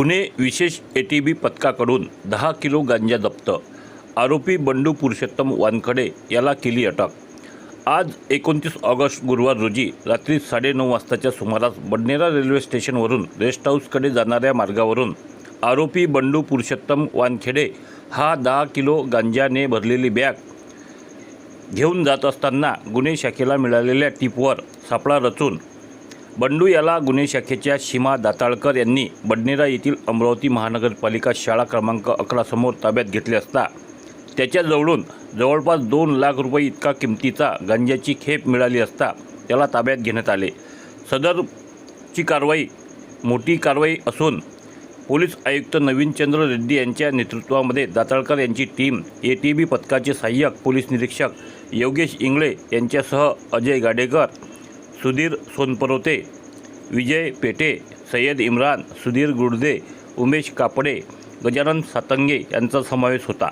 गुन्हे विशेष A T बी पथकाकडून दहा किलो गांजा जप्त. आरोपी बंडू पुरुषोत्तम वानखडे याला केली अटक. आज एकोणतीस ऑगस्ट गुरुवार रोजी रात्री साडेनऊ वाजताच्या सुमारास बडनेरा रेल्वे स्टेशनवरून रेस्ट हाऊसकडे जाणाऱ्या मार्गावरून आरोपी बंडू पुरुषोत्तम वानखेडे हा दहा किलो गांजाने भरलेली बॅग घेऊन जात असताना गुन्हे शाखेला मिळालेल्या टिपवर सापळा रचून बंडू याला गुन्हे शाखेच्या सीमा दाताळकर यांनी बडनेरा येथील अमरावती महानगरपालिका शाळा क्रमांक अकरासमोर ताब्यात घेतले असता त्याच्याजवळून जवळपास दोन लाख रुपये इतका किमतीचा गांजाची खेप मिळाली असता त्याला ताब्यात घेण्यात आले. सदरची कारवाई मोठी कारवाई असून पोलीस आयुक्त नवीनचंद्र रेड्डी यांच्या नेतृत्वामध्ये दाताळकर यांची टीम ए टी बी पथकाचे सहाय्यक पोलीस निरीक्षक योगेश इंगळे यांच्यासह अजय गाडेकर सुधीर सोनपरोते विजय पेटे सय्यद इम्रान सुधीर गुडदे उमेश कापडे गजानन सातंगे यांचा समावेश होता.